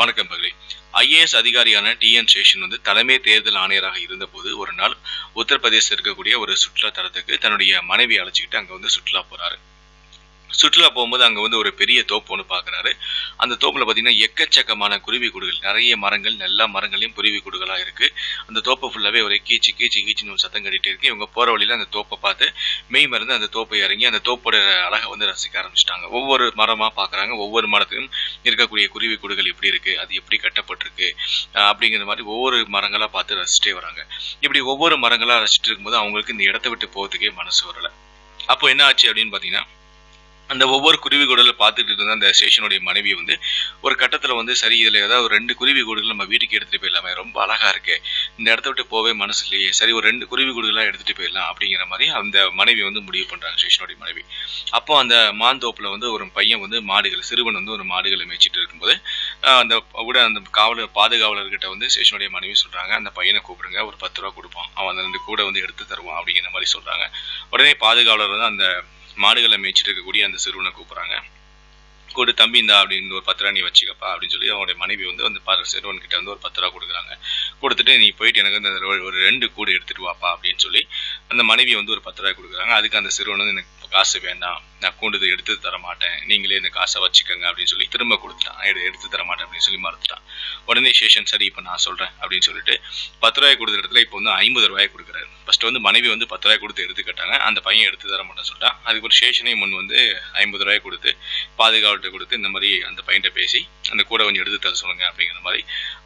வணக்கம் பகலே ஐஏஎஸ் அதிகாரியான டிஎன் சேஷன் வந்து தலைமை தேர்தல் ஆணையராக இருந்தபோது ஒரு நாள் உத்தரப்பிரதேசத்தில் இருக்கக்கூடிய ஒரு சுற்றுலா தலத்துக்கு தன்னுடைய மனைவி அழைச்சிக்கிட்டு அங்கே வந்து சுற்றுலா போறாரு. சுற்றுலா போகும்போது அங்கே வந்து ஒரு பெரிய தோப்பு ஒன்று பார்க்குறாரு அந்த தோப்பில் பார்த்தீங்கன்னா எக்கச்சக்கமான குருவி கூடுகள் நிறைய மரங்கள் எல்லா மரங்களையும் குருவி கூடுகளாக இருக்குது அந்த தோப்பை ஃபுல்லாகவே ஒரு கீச்சு கீச்சு கீச்சுன்னு ஒரு சத்தம் கட்டிகிட்டே இருக்கு. இவங்க போகிற வழியில் அந்த தோப்பை பார்த்து மெய் மருந்து அந்த தோப்பை இறங்கி அந்த தோப்போட அழகை வந்து ரசிக்க ஆரம்பிச்சிட்டாங்க. ஒவ்வொரு மரமாக பார்க்குறாங்க ஒவ்வொரு மரத்திலும் இருக்கக்கூடிய குருவி கூடுகள் எப்படி இருக்குது அது எப்படி கட்டப்பட்டிருக்கு அப்படிங்கிற மாதிரி ஒவ்வொரு மரங்களாக பார்த்து ரசிச்சிட்டே வராங்க. இப்படி ஒவ்வொரு மரங்களாக ரசிச்சுட்டு இருக்கும்போது அவங்களுக்கு இந்த இடத்த விட்டு போகிறதுக்கே மனசு வரலை. அப்போ என்ன ஆச்சு அப்படின்னு பார்த்தீங்கன்னா அந்த ஒவ்வொரு குருவி கூடல பார்த்துட்டு இருந்த அந்த ஸ்டேஷனுடைய மனைவி வந்து ஒரு கட்டத்தில் வந்து சரி இதில் ஏதாவது ஒரு ரெண்டு குருவி கூடுகள் நம்ம வீட்டுக்கு எடுத்துகிட்டு போயிடலாமே ரொம்ப அழகாக இருக்கு. இந்த இடத்த விட்டு போவே மனசு இல்லையே சரி ஒரு ரெண்டு குருவி கூடுகளாக எடுத்துகிட்டு போயிடலாம் அப்படிங்கிற மாதிரி அந்த மனைவி வந்து முடிவு பண்ணுறாங்க ஸ்டேஷனுடைய மனைவி. அப்போ அந்த மாந்தோப்பில் வந்து ஒரு பையன் வந்து மாடுகள் சிறுவன் வந்து ஒரு மாடுகளை மேய்ச்சிட்டு இருக்கும்போது அந்த கூட அந்த காவலர் பாதுகாவலர்கிட்ட வந்து ஸ்டேஷனுடைய மனைவி சொல்கிறாங்க அந்த பையனை கூப்பிடுங்க ஒரு பத்து ரூபா கொடுப்பான் அவன் அந்த ரெண்டு கூட வந்து எடுத்து தருவான் அப்படிங்கிற மாதிரி சொல்கிறாங்க உடனே பாதுகாவலர் வந்து அந்த மாடுகளை மேய்ச்சிட்டு இருக்கக்கூடிய அந்த சிறுவனை கூப்பிட்றாங்க. கொடு தம்பி இந்தா அப்படின்னு ஒரு பத்து ரூபா நீ வச்சுக்கப்பா அப்படின்னு சொல்லி அவனுடைய மனைவி வந்து அந்த ப சிறுவன் கிட்ட வந்து ஒரு பத்து ரூபா கொடுக்குறாங்க. கொடுத்துட்டு நீ போயிட்டு எனக்கு வந்து அந்த ஒரு- ரெண்டு கூடு எடுத்துட்டு வாப்பா அப்படின்னு சொல்லி அந்த மனைவி வந்து ஒரு பத்து ரூபாய் கொடுக்குறாங்க. அதுக்கு அந்த சிறுவன் வந்து எனக்கு காசு வேண்டாம். நான் கூண்டு எடுத்து தர மாட்டேன் நீங்களே இந்த காசை வச்சுக்கோங்க அப்படின்னு சொல்லி திரும்ப கொடுத்துட்டான். எடுத்து தர மாட்டேன் அப்படின்னு சொல்லி மறுத்துட்டான். உடனே சேஷன் சரி இப்போ நான் சொல்றேன் அப்படின்னு சொல்லிட்டு பத்து ரூபாய் கொடுத்த இடத்துல இப்போ வந்து ஐம்பது ரூபாய் கொடுக்குறாரு. ஃபர்ஸ்ட் வந்து மனைவி வந்து பத்து ரூபாய் கொடுத்து எடுத்துக்கிட்டாங்க. அந்த பையன் எடுத்து தர மாட்டேன்னு சொல்லிட்டான் அதுக்கப்புறம் சேஷனே முன் வந்து ஐம்பது ரூபாய் கொடுத்து பாதுகாவல்கிட்ட கொடுத்து இந்த மாதிரி அந்த பையன்கிட்ட பேசி அந்த கூட கொஞ்சம் எடுத்து தர சொல்லுங்க அப்படிங்கிற மாதிரி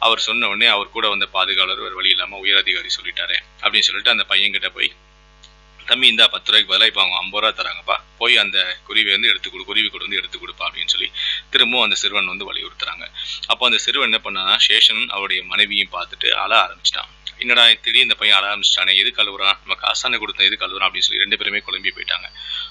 அவர் சொன்ன உடனே அவர் கூட வந்த பாதுகாவலர் ஒரு வழி இல்லாமல் உயர் அதிகாரி சொல்லிட்டாரு அப்படின்னு சொல்லிட்டு அந்த பையன்கிட்ட போய் தம்பி இந்தா பத்து ரூபாய்க்கு பதிலாக இப்போ அவங்க ஐம்பது ரூபா தராங்கப்பா. போய் அந்த குருவி வந்து எடுத்து கொடு குருவி கூட வந்து எடுத்து கொடுப்பா அப்படின்னு சொல்லி திரும்பவும் அந்த சிறுவன் வந்து வலியுறுத்துறாங்க. அப்போ அந்த சிறுவன் என்ன பண்ணானா சேஷன் அவருடைய மனைவியும் பார்த்துட்டு அழ ஆரம்பிச்சிட்டான். என்னடா திடீர் இந்த பையன் அழ ஆரம்பிச்சிட்டானே எது கழுவுறான் நம்ம காசான கொடுத்த எது கழுவுறான் அப்படின்னு சொல்லி ரெண்டு பேருமே குழம்பி போயிட்டாங்க.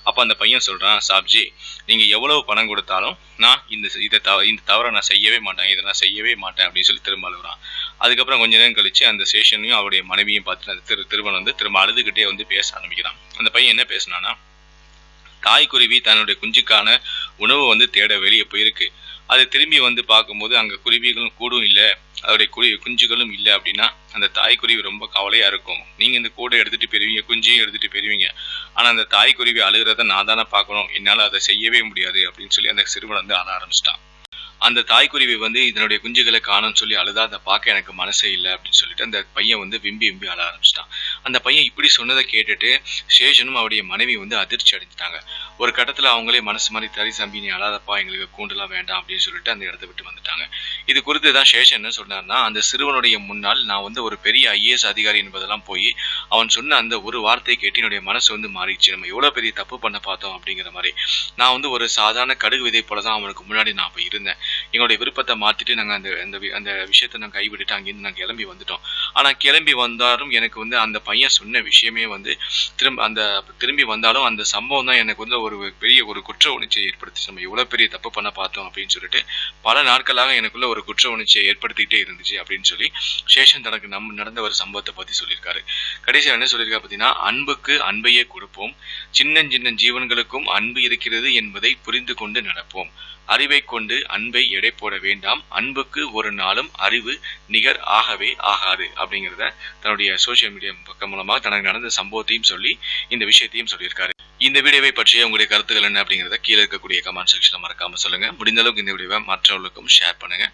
அப்போ அந்த பையன் சொல்றான் சாப்ஜி நீங்க எவ்வளவு பணம் கொடுத்தாலும் நான் இந்த இதை தவ இந்த தவறை நான் செய்யவே மாட்டேன் இதை நான் செய்யவே மாட்டேன் அப்படின்னு சொல்லி திரும்ப அழுகுறான் அதுக்கப்புறம் கொஞ்ச நேரம் கழிச்சு அந்த சேஷனையும் அவருடைய மனைவியும் பார்த்துட்டு அந்த திரு திருவன் வந்து திரும்ப அழுதுகிட்டே வந்து பேச ஆரம்பிக்கிறான். அந்த பையன் என்ன பேசினானா தாய்க்குருவி தன்னுடைய குஞ்சுக்கான உணவு வந்து தேட வெளியே போயிருக்கு. அது திரும்பி வந்து பார்க்கும்போது அங்கே குருவிகளும் கூடும் இல்லை. அதோடைய குருவி குஞ்சுகளும் இல்லை அப்படின்னா அந்த தாய்க்குருவி ரொம்ப கவலையா இருக்கும். நீங்க இந்த கூடை எடுத்துகிட்டு போயிருவீங்க குஞ்சையும் எடுத்துகிட்டு போயிருவீங்க. ஆனால் அந்த தாய்க்குருவி அழுகிறத நான் தானே பார்க்கணும். என்னால் அதை செய்யவே முடியாது அப்படின்னு சொல்லி அந்த சிறுவன் வந்து அழ ஆரம்பிச்சிட்டான். அந்த தாய்க்குருவி வந்து இதனுடைய குஞ்சுகளை காணும்னு சொல்லி அழுதா அதை பார்க்க எனக்கு மனசே இல்லை அப்படின்னு சொல்லிட்டு அந்த பையன் வந்து விம்பி விம்பி அழ ஆரம்பிச்சிட்டான். அந்த பையன் இப்படி சொன்னதை கேட்டுட்டு சேஷனும் அவருடைய மனைவி வந்து அதிர்ச்சி அடைஞ்சிட்டாங்க. ஒரு கட்டத்தில் அவங்களே மனசு மாதிரி தரி சம்பி நீ அழாதப்பா எங்களுக்கு கூண்டுலாம் வேண்டாம் அப்படின்னு சொல்லிட்டு அந்த இடத்த விட்டு வந்துட்டாங்க. இது குறித்து தான் சேஷன் என்ன சொன்னார்னா அந்த சிறுவனுடைய முன்னால் நான் வந்து ஒரு பெரிய ஐஏஎஸ் அதிகாரி என்பதெல்லாம் போய் அவன் சொன்ன அந்த ஒரு வார்த்தையை கேட்டு என்னுடைய மனசு வந்து மாறிடுச்சு. நம்ம எவ்வளோ பெரிய தப்பு பண்ண பார்த்தோம் அப்படிங்கிற மாதிரி. நான் வந்து ஒரு சாதாரண கடுகு விதை போல தான் அவனுக்கு முன்னாடி நான் அப்போ இருந்தேன். எங்களுடைய விருப்பத்தை மாற்றிட்டு நாங்கள் அந்த அந்த வி- அந்த விஷயத்தை நாங்க கைவிட்டுட்டு அங்கேருந்து நாங்கள் கிளம்பி வந்துட்டோம். ஆனால் கிளம்பி வந்தாலும் எனக்கு வந்து அந்த பையன் சொன்ன விஷயமே வந்து திரும்ப அந்த திரும்பி வந்தாலும் அந்த சம்பவம் தான் எனக்கு வந்து ஒரு பெரிய ஒரு குற்ற உணர்ச்சியை ஏற்படுத்திச்சு. நம்ம எவ்வளோ பெரிய தப்பு பண்ண பார்த்தோம் அப்படின்னு சொல்லிட்டு பல நாட்களாக எனக்குள்ள ஒரு குற்ற உணர்ச்சியை ஏற்படுத்திக்கிட்டே இருந்துச்சு அப்படின்னு சொல்லி சேஷன் தனக்கு நம்ம நடந்த ஒரு சம்பவத்தை பற்றி சொல்லியிருக்காரு. கடைசியாக என்ன சொல்லியிருக்காரு பார்த்தீங்கன்னா அன்புக்கு அன்பையே கொடுப்போம். சின்னஞ்சின்ன ஜீவன்களுக்கும் அன்பு இருக்கிறது என்பதை புரிந்து கொண்டு நடப்போம். அறிவை கொண்டு அன்பை எடை போட வேண்டாம். அன்புக்கு ஒரு நாளும் அறிவு நிகர் ஆகவே ஆகாது அப்படிங்கிறத தன்னுடைய சோஷியல் மீடியா பக்கம் மூலமாக தனக்கு நடந்த சம்பவத்தையும் சொல்லி இந்த விஷயத்தையும் சொல்லியிருக்காரு. இந்த வீடியோவை பற்றிய உங்களுடைய கருத்துக்கள் என்ன அப்படிங்கிறத கீழே இருக்கக்கூடிய கமெண்ட் செக்ஷனில் மறக்காமல் சொல்லுங்கள் முடிந்த அளவுக்கு இந்த வீடியோவை மற்றவர்களுக்கும் ஷேர் பண்ணுங்கள்